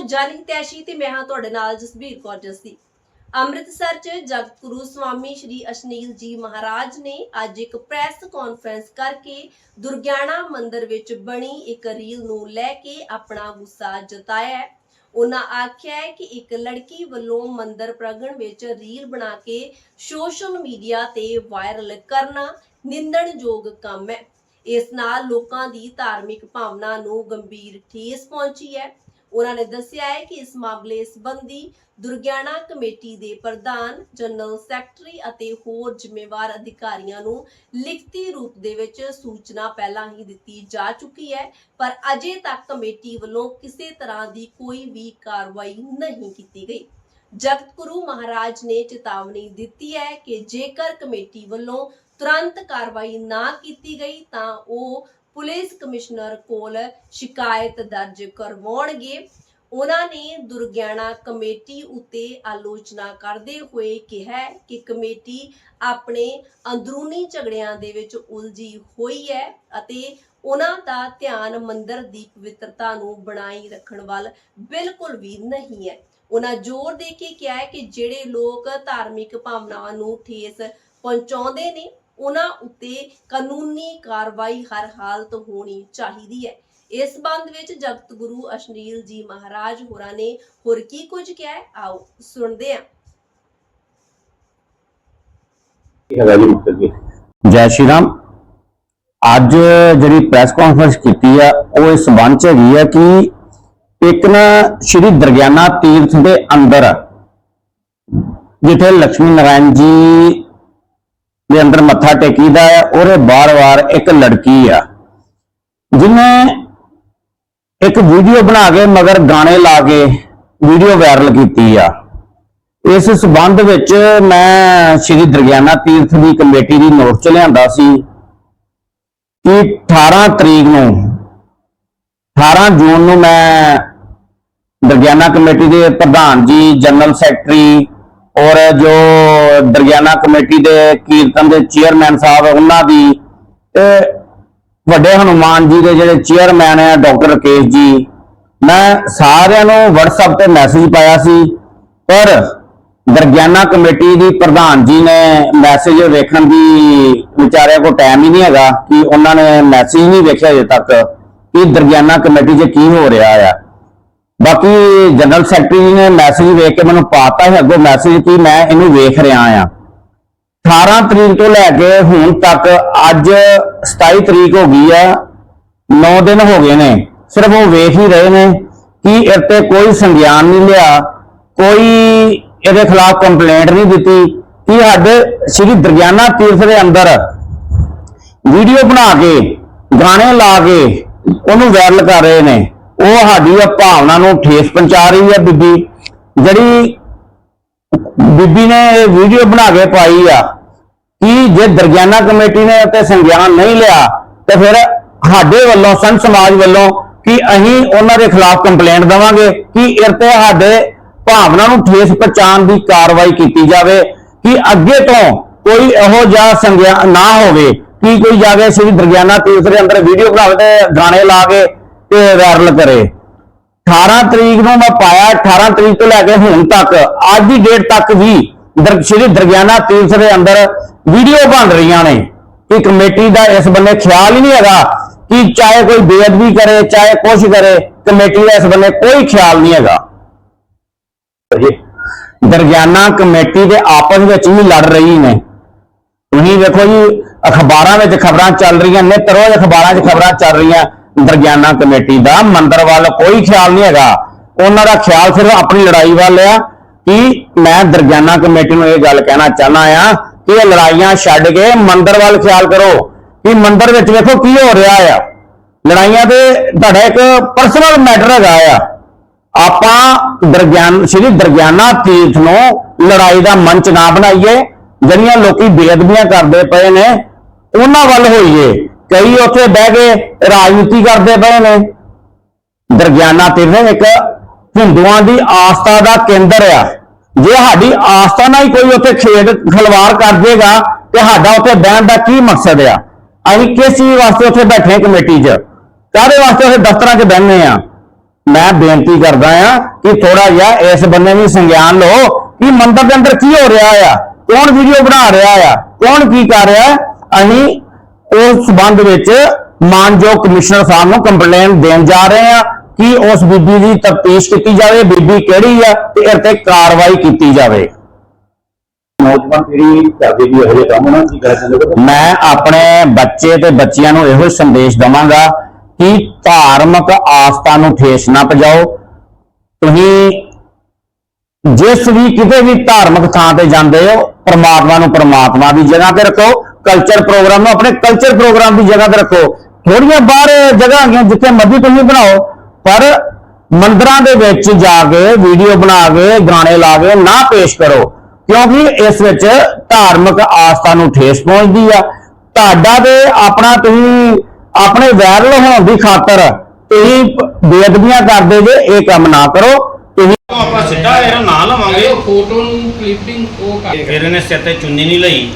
ਜਨ ਹਿਤੈਸ਼ੀ ਤੇ ਮੈਂ ਹਾਂ ਤੁਹਾਡੇ ਨਾਲ ਜਸਬੀਰ ਕੌਰ ਜੱਸੀ। ਅੰਮ੍ਰਿਤਸਰ 'ਚ ਜਗਤਗੁਰੂ ਸਵਾਮੀ ਸ਼੍ਰੀ ਅਸ਼ਨੀਲ ਜੀ ਮਹਾਰਾਜ ਨੇ ਅੱਜ ਇੱਕ ਪ੍ਰੈਸ ਕਾਨਫਰੰਸ ਕਰਕੇ ਦੁਰਗਿਆਣਾ ਮੰਦਿਰ ਵਿੱਚ ਬਣੀ ਇੱਕ ਰੀਲ ਨੂੰ ਲੈ ਕੇ ਆਪਣਾ ਗੁੱਸਾ ਜਤਾਇਆ ਉਹਨਾਂ ਆਖਿਆ ਕਿ ਇੱਕ ਲੜਕੀ ਵੱਲੋਂ ਮੰਦਿਰ ਪ੍ਰਗਣ ਵਿੱਚ ਰੀਲ ਬਣਾ ਕੇ ਸੋਸ਼ਲ ਮੀਡੀਆ ਤੇ ਵਾਇਰਲ ਕਰਨਾ ਨਿੰਦਣਯੋਗ ਕੰਮ ਹੈ। ਇਸ ਨਾਲ ਲੋਕਾਂ ਦੀ ਧਾਰਮਿਕ ਭਾਵਨਾ ਨੂੰ ਗੰਭੀਰ ਠੇਸ ਪਹੁੰਚੀ ਹੈ। ਉਹਨਾਂ ਨੇ ਦੱਸਿਆ ਹੈ ਕਿ ਇਸ ਮਾਮਲੇ ਸੰਬੰਧੀ ਦੁਰਗਿਆਣਾ ਕਮੇਟੀ ਦੇ ਪ੍ਰਧਾਨ, ਜਨਰਲ ਸੈਕਟਰੀ ਅਤੇ ਹੋਰ ਜ਼ਿੰਮੇਵਾਰ ਅਧਿਕਾਰੀਆਂ ਨੂੰ ਲਿਖਤੀ ਰੂਪ ਦੇ ਵਿੱਚ ਸੂਚਨਾ ਪਹਿਲਾਂ ਹੀ ਦਿੱਤੀ ਜਾ ਚੁੱਕੀ ਹੈ, ਪਰ ਅਜੇ ਤੱਕ ਕਮੇਟੀ ਵੱਲੋਂ ਕਿਸੇ ਤਰ੍ਹਾਂ ਦੀ ਕੋਈ ਵੀ ਕਾਰਵਾਈ ਨਹੀਂ ਕੀਤੀ ਗਈ। ਜਗਤ ਗੁਰੂ ਮਹਾਰਾਜ ਨੇ ਚੇਤਾਵਨੀ ਦਿੱਤੀ ਹੈ ਕਿ ਜੇਕਰ ਕਮੇਟੀ ਵੱਲੋਂ ਤੁਰੰਤ ਕਾਰਵਾਈ ਨਾ ਕੀਤੀ ਗਈ, ਤਾਂ ਉਹ ਪੁਲਿਸ ਕਮਿਸ਼ਨਰ ਕੋਲ ਸ਼ਿਕਾਇਤ ਦਰਜ ਕਰਵਾਉਣਗੇ। ਉਹਨਾਂ ਨੇ ਦੁਰਗਿਆਣਾ ਕਮੇਟੀ ਉੱਤੇ ਆਲੋਚਨਾ ਕਰਦੇ ਹੋਏ ਕਿਹਾ ਕਿ ਕਮੇਟੀ ਆਪਣੇ ਅੰਦਰੂਨੀ ਝਗੜਿਆਂ ਦੇ ਵਿੱਚ ਉਲਝੀ ਹੋਈ ਹੈ ਅਤੇ ਉਹਨਾਂ ਦਾ ਧਿਆਨ ਮੰਦਰ ਦੀ ਪਵਿੱਤਰਤਾ ਨੂੰ ਬਣਾਈ ਰੱਖਣ ਵੱਲ ਬਿਲਕੁਲ ਵੀ ਨਹੀਂ ਹੈ। ਉਹਨਾਂ ਜ਼ੋਰ ਦੇ ਕੇ ਕਿਹਾ ਹੈ ਕਿ ਜਿਹੜੇ ਲੋਕ ਧਾਰਮਿਕ ਭਾਵਨਾਵਾਂ ਨੂੰ ਠੇਸ ਪਹੁੰਚਾਉਂਦੇ ਨੇ ਉਹਨਾਂ ਉੱਤੇ ਕਾਨੂੰਨੀ ਕਾਰਵਾਈ ਹਰ ਹਾਲਤ ਹੋਣੀ ਚਾਹੀਦੀ ਹੈ। ਇਸ ਸੰਬੰਧ ਵਿੱਚ ਜਗਤ ਗੁਰੂ ਅਸ਼ਨੀਲ ਜੀ ਮਹਾਰਾਜ ਹੋਰਾਂ ਨੇ ਹੋਰ ਕੀ ਕੁਝ ਕਿਹਾ ਆਓ ਸੁਣਦੇ ਹਾਂ। ਜੈ ਸ਼੍ਰੀ ਰਾਮ। ਅੱਜ ਜਿਹੜੀ ਪ੍ਰੈਸ ਕਾਨਫਰੰਸ ਕੀਤੀ ਆ, ਉਹ ਇਸ ਸੰਬੰਧ ਚ ਹੈਗੀ ਆ ਕਿ ਇੱਕ ਨਾ ਸ਼੍ਰੀ ਦਰਗਿਆਨਾ ਤੀਰਥ ਦੇ ਅੰਦਰ, ਜਿੱਥੇ ਲక్ష్ਮੀ ਨਾਰਾਇਣ ਜੀ ਦੇ ਅੰਦਰ ਮੱਥਾ ਟੇਕੀਦਾ ਆ, ਉਹਦੇ ਬਾਰ-ਬਾਰ ਇੱਕ ਲੜਕੀ ਆ। ਜਿਹਨੇ ਇੱਕ ਵੀਡੀਓ ਬਣਾ ਕੇ ਮਗਰ ਗਾਣੇ ਲਾ ਕੇ ਵੀਡੀਓ ਵਾਇਰਲ ਕੀਤੀ ਆ। ਇਸ ਸਬੰਧ ਵਿੱਚ ਮੈਂ ਸ਼੍ਰੀ ਦਰਗਿਆਨਾ ਤੀਰਥ ਦੀ ਕਮੇਟੀ ਦੀ ਨੋਟ ਚ ਲਿਆਂਦਾ ਸੀ ਕਿ 18 ਤਰੀਕ ਨੂੰ 18 ਜੂਨ ਨੂੰ ਮੈਂ ਦਰਗਿਆਨਾ ਕਮੇਟੀ ਦੇ ਪ੍ਰਧਾਨ ਜੀ, ਜਨਰਲ ਸੈਕਟਰੀ ਔਰ ਜੋ ਦਰਗਿਆਨਾ ਕਮੇਟੀ ਦੇ ਕੀਰਤਨ ਦੇ ਚੇਅਰਮੈਨ ਸਾਹਿਬ ਉਹਨਾਂ ਦੀ ਤੇ ਵੱਡੇ ਹਨੂਮਾਨ ਜੀ ਦੇ ਜਿਹੜੇ ਚੇਅਰਮੈਨ ਆ, ਡਾਕਟਰ ਰਕੇਸ਼ ਜੀ, ਮੈਂ ਸਾਰਿਆਂ ਨੂੰ WhatsApp ਤੇ ਮੈਸੇਜ ਪਾਇਆ ਸੀ, ਪਰ ਦਰਗਿਆਨਾ ਕਮੇਟੀ ਦੀ ਪ੍ਰਧਾਨ ਜੀ ਨੇ ਮੈਸੇਜ ਵੇਖਣ ਦੀ ਵਿਚਾਰਿਆਂ ਕੋ ਟਾਈਮ ਹੀ ਨਹੀਂ ਹੈਗਾ ਕਿ ਉਹਨਾਂ ਨੇ ਮੈਸੇਜ ਨਹੀਂ ਵੇਖਿਆ ਅਜੇ ਤੱਕ ਕਿ ਦਰਗਿਆਨਾ ਕਮੇਟੀ 'ਚ ਕੀ ਹੋ ਰਿਹਾ ਆ। ਬਾਕੀ ਜਨਰਲ ਸੈਕਟਰੀ ਜੀ ਨੇ ਮੈਸੇਜ ਵੇਖ ਕੇ ਮੈਨੂੰ ਪਾਤਾ ਹੈ ਅੱਗੋਂ ਮੈਸੇਜ ਕਿ ਮੈਂ ਇਹਨੂੰ ਵੇਖ ਰਿਹਾ ਆ 18 ਤਰੀਕ ਤੋਂ ਲੈ ਕੇ ਹੁਣ ਤੱਕ ਅੱਜ 27 ਤਰੀਕ ਹੋ ਗਈ ਆ 9 ਦਿਨ ਹੋ ਗਏ ਨੇ। ਸਿਰਫ ਉਹ ਵੇਖ ਹੀ ਰਹੇ ਨੇ ਕਿ ਇਹ ਕੋਈ ਸੰਗਿਆਨ ਨਹੀਂ ਲਿਆ, ਕੋਈ ਇਹਦੇ ਖਿਲਾਫ ਕੰਪਲੇਂਟ ਨਹੀਂ ਦਿੱਤੀ ਕਿ ਸਾਡੇ ਸ੍ਰੀ ਦਰਗਿਆਨਾ ਤੀਰਥ ਦੇ ਅੰਦਰ ਵੀਡੀਓ ਬਣਾ ਕੇ, ਗਾਣੇ ਲਾ ਕੇ ਉਹਨੂੰ ਵਾਇਰਲ ਕਰ ਰਹੇ ਨੇ। ਉਹ ਸਾਡੀ ਭਾਵਨਾ ਨੂੰ ਠੇਸ ਪਹੁੰਚਾ ਰਹੀ ਹੈ ਬੀਬੀ। ਜਿਹੜੀ ਬੀਬੀ ਨੇ ਇਹ ਵੀਡੀਓ ਬਣਾ ਕੇ ਪਾਈ ਆ ਕਿ ਜੇ ਦਰਗਿਆਨਾ ਕਮੇਟੀ ਨੇ ਉੱਤੇ ਸੰਗਿਆਨ ਨਹੀਂ ਲਿਆ, ਤੇ ਫਿਰ ਸਾਡੇ ਵੱਲੋਂ, ਸੰਤ ਸਮਾਜ ਵੱਲੋਂ ਕਿ ਅਸੀਂ ਉਹਨਾਂ ਦੇ ਖਿਲਾਫ ਕੰਪਲੇਂਟ ਦਵਾਂਗੇ ਕਿ ਇਹ ਤੇ ਸਾਡੇ ਭਾਵਨਾ ਨੂੰ ਠੇਸ ਪਹੁੰਚਾਉਣ ਦੀ ਕਾਰਵਾਈ ਕੀਤੀ ਜਾਵੇ, ਕਿ ਅੱਗੇ ਤੋਂ ਕੋਈ ਇਹੋ ਜਿਹਾ ਸੰਗਿਆਨ ਨਾ ਹੋਵੇ ਕਿ ਕੋਈ ਜਾ ਕੇ ਸ੍ਰੀ ਦਰਗਿਆਨਾ ਤੀਰਥ ਦੇ ਅੰਦਰ ਵੀਡੀਓ ਬਣਾਵੇ ਤੇ ਗਾਣੇ ਲਾ ਕੇ ਤੇ ਵਾਇਰਲ ਕਰੇ। 18 ਤਰੀਕ ਨੂੰ ਮੈਂ ਪਾਇਆ 18 ਤਰੀਕ ਤੋਂ ਲੈ ਕੇ ਹੁਣ ਤੱਕ, ਅੱਜ ਦੀ ਡੇਟ ਤੱਕ ਵੀ ਸ਼੍ਰੀ ਦਰਗਿਆਨਾ ਤੀਰਥ ਦੇ ਅੰਦਰ ਵੀਡੀਓ ਬਣ ਰਹੀਆਂ ਨੇ। ਕਿ ਕਮੇਟੀ ਦਾ ਇਸ ਬੰਨੇ ਖਿਆਲ ਹੀ ਨਹੀਂ ਹੈਗਾ ਕਿ ਚਾਹੇ ਕੋਈ ਬੇਅਦਬੀ ਕਰੇ, ਚਾਹੇ ਕੁਛ ਕਰੇ, ਕਮੇਟੀ ਦਾ ਇਸ ਬੰਨੇ ਕੋਈ ਖਿਆਲ ਨਹੀਂ ਹੈਗਾ। ਦਰਗਿਆਨਾ ਕਮੇਟੀ ਦੇ ਆਪਸ ਵਿੱਚ ਵੀ ਲੜ ਰਹੀ ਨੇ। ਤੁਸੀਂ ਵੇਖੋ ਜੀ, ਅਖਬਾਰਾਂ ਵਿੱਚ ਖਬਰਾਂ ਚੱਲ ਰਹੀਆਂ ਨੇ ਰੋਜ਼ ਅਖਬਾਰਾਂ 'ਚ ਖਬਰਾਂ ਚੱਲ ਰਹੀਆਂ। ਦਰਗਿਆਨਾ ਕਮੇਟੀ ਦਾ ਮੰਦਰ ਵੱਲ ਕੋਈ ਖਿਆਲ ਨਹੀਂ ਹੈਗਾ। ਉਹਨਾਂ ਦਾ ਖਿਆਲ ਸਿਰਫ ਆਪਣੀ ਲੜਾਈ ਵੱਲ ਆ ਕਿ ਮੈਂ ਦਰਗਿਆਨਾ ਕਮੇਟੀ ਨੂੰ ਇਹ ਗੱਲ ਕਹਿਣਾ ਚਾਹਨਾ ਆ ਕਿ ਇਹ ਲੜਾਈਆਂ ਛੱਡ ਕੇ ਮੰਦਰ ਵੱਲ ਖਿਆਲ ਕਰੋ। ਕਿ ਮੰਦਰ ਵਿੱਚ ਵੇਖੋ ਕੀ ਹੋ ਰਿਹਾ ਆ। ਲੜਾਈਆਂ ਤੇ ਤੁਹਾਡਾ ਇੱਕ ਪਰਸਨਲ ਮੈਟਰ ਹੈਗਾ ਆ। ਆਪਾਂ ਦਰਗਿਆਨ, ਸ਼੍ਰੀ ਦਰਗਿਆਨਾ ਤੀਰਥ ਨੂੰ ਲੜਾਈ ਦਾ ਮੰਚ ਨਾ ਬਣਾਈਏ। ਜਿਹੜੀਆਂ ਲੋਕੀ ਬੇਅਦਬੀਆਂ ਕਰਦੇ ਪਏ ਨੇ, ਉਹਨਾਂ ਵੱਲ ਹੋਈਏ। ਕਈ ਉੱਥੇ ਬਹਿ ਕੇ ਰਾਜਨੀਤੀ ਕਰਦੇ ਪਏ ਨੇ। ਦਰਗਿਆਨਾ ਤੀਰਥ ਇੱਕ ਹਿੰਦੂਆਂ ਦੀ ਆਸਥਾ ਦਾ ਕੇਂਦਰ ਆ। ਜੇ ਸਾਡੀ ਆਸਥਾ ਨਾਲ ਹੀ ਕੋਈ ਉੱਥੇ ਖੇਡ ਖਲਵਾਰ ਕਰ ਦੇਗਾ, ਤੇ ਸਾਡਾ ਉੱਥੇ ਬਹਿਣ ਦਾ ਕੀ ਮਕਸਦ ਆ? ਅਸੀਂ ਕਿਸ ਚੀਜ਼ ਵਾਸਤੇ ਉੱਥੇ ਬੈਠੇ ਕਮੇਟੀ 'ਚ? ਕਾਹਦੇ ਵਾਸਤੇ ਉੱਥੇ ਦਫ਼ਤਰਾਂ 'ਚ ਬਹਿੰਦੇ ਆ ਮੈਂ ਬੇਨਤੀ ਕਰਦਾ ਆ ਕਿ ਥੋੜਾ ਜਿਹਾ ਇਸ ਬੰਨੇ ਵੀ ਸੰਗਿਆਨ ਲਓ ਕਿ ਮੰਦਰ ਦੇ ਅੰਦਰ ਕੀ ਹੋ ਰਿਹਾ ਆ? ਕੌਣ ਵੀਡੀਓ ਬਣਾ ਰਿਹਾ ਆ? ਕੌਣ ਕੀ ਕਰ ਰਿਹਾ? ਅਸੀਂ ਉਸ ਸਬੰਧ ਵਿੱਚ ਮਾਨਯੋਗ ਕਮਿਸ਼ਨਰ ਸਾਹਿਬ ਨੂੰ ਕੰਪਲੇਨ ਦੇਣ ਜਾ ਰਹੇ ਆ ਕਿ ਉਸ ਬੀਬੀ ਦੀ ਤਫਤੀਸ਼ ਕੀਤੀ ਜਾਵੇ ਬੀਬੀ ਕਿਹੜੀ ਆ ਤੇ ਇਹ ਤੇ ਕਾਰਵਾਈ ਕੀਤੀ ਜਾਵੇ। ਨੌਜਵਾਨ ਪੀੜ੍ਹੀ ਕਰਦੇ ਵੀ ਇਹੋ ਜਿਹੇ ਕੰਮ ਨਾ ਕੀ ਕਰ ਸਕਦੇ ਮੈਂ ਆਪਣੇ ਬੱਚੇ ਤੇ ਬੱਚਿਆਂ ਨੂੰ ਇਹੋ ਸੰਦੇਸ਼ ਦਵਾਂਗਾ ਕਿ ਧਾਰਮਿਕ ਆਸਥਾ ਨੂੰ ਠੇਸ ਨਾ ਪਜਾਓ। ਤੁਸੀਂ ਜਿਸ ਵੀ ਕਿਤੇ ਵੀ ਧਾਰਮਿਕ ਥਾਂ ਤੇ ਜਾਂਦੇ ਹੋ ਪ੍ਰਮਾਤਮਾ ਨੂੰ ਪ੍ਰਮਾਤਮਾ ਦੀ ਜਗ੍ਹਾ ਤੇ ਰੱਖੋ। ਕਲਚਰ ਪ੍ਰੋਗਰਾਮ ਨੂੰ ਆਪਣੇ ਕਲਚਰ ਪ੍ਰੋਗਰਾਮ ਦੀ ਜਗ੍ਹਾ ਤੇ ਰੱਖੋ। ਥੋੜੀਆਂ ਬਾਹਰ ਜਗ੍ਹਾ ਹੈਗੀਆਂ ਜਿੱਥੇ ਮਰਜ਼ੀ ਤੁਸੀਂ ਬਣਾਓ ਪਰ ਮੰਦਰਾਂ ਦੇ ਵਿੱਚ ਜਾ ਕੇ ਵੀਡੀਓ ਬਣਾ ਕੇ ਗਾਣੇ ਲਾ ਕੇ ਨਾ ਪੇਸ਼ ਕਰੋ। ਕਿਉਂਕਿ ਇਸ ਵਿੱਚ ਧਾਰਮਿਕ ਆਸਥਾ ਨੂੰ ਠੇਸ ਪਹੁੰਚਦੀ ਆ। ਤੁਹਾਡਾ ਤੇ ਆਪਣਾ ਤੁਸੀਂ ਆਪਣੇ ਵਾਇਰਲ ਹੋਣ ਦੀ ਖਾਤਰ ਤੁਸੀਂ ਬੇਅਦਬੀਆਂ ਕਰਦੇ ਜੇ ਇਹ ਕੰਮ ਨਾ ਕਰੋ। ਤੁਸੀਂ ਆਪਾਂ ਸਿੱਧਾ ਇਹਦਾ ਨਾਂ ਲਵਾਂਗੇ। ਫੋਟੋ ਨੂੰ ਕਲਿੱਪਿੰਗ ਉਹ ਕਰ ਫਿਰ ਇਹਨੇ ਸਿਰ ਤੇ ਚੁੰਨੀ ਨਹੀਂ ਲਈ।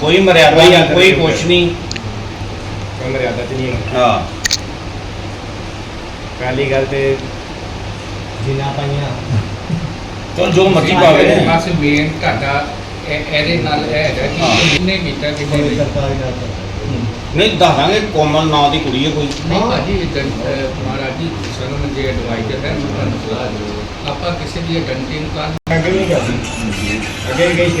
ਕੋਈ ਮਰਿਆਦਾ ਕੋਈ ਨਹੀਂ ਆਦਰ ਕੋਈ ਨਹੀਂ। ਕੁਛ ਨਹੀਂ। ਕੋਈ ਮਰਿਆਦਾ ਤੇ ਨਹੀਂ ਹੈ ਹਾਂ। ਪਹਿਲੀ ਗੱਲ ਤੇ ਜਿਨਾ ਪਾਈਆਂ। ਚਲ ਜੋ ਮਰਜ਼ੀ ਪਾਵੇ। ਬਸ ਮੇਨ ਤੁਹਾਡਾ ਇਹ- ਇਹਦੇ ਨਾਲ ਇਹ ਹੈਗਾ ਹਾਂ। ਕਿ ਕਿੰਨੇ ਕੀਤਾ ਕਿੰਨੇ ਨਹੀਂ ਨਹੀਂ ਦੱਸਾਂਗੇ ਕੋਮਲ ਨਾਂ ਦੀ ਕੁੜੀ ਹੈ ਕੋਈ। ਨਹੀਂ ਭਾਜੀ ਇਹ ਮਹਾਰਾਜ ਜੀ ਸਾਨੂੰ ਜੇ ਐਡਵਾਈਸ ਹੈ ਮੈਂ ਤੁਹਾਨੂੰ ਸਲਾਹ ਦਿਓ ਆਪਾਂ ਕਿਸੇ ਦੀ ਗੰਟੀ ਨੂੰ ਕਰ ਅੱਗੇ ਨਹੀਂ ਕਰਦੀ। ਅੱਗੇ ਗਈ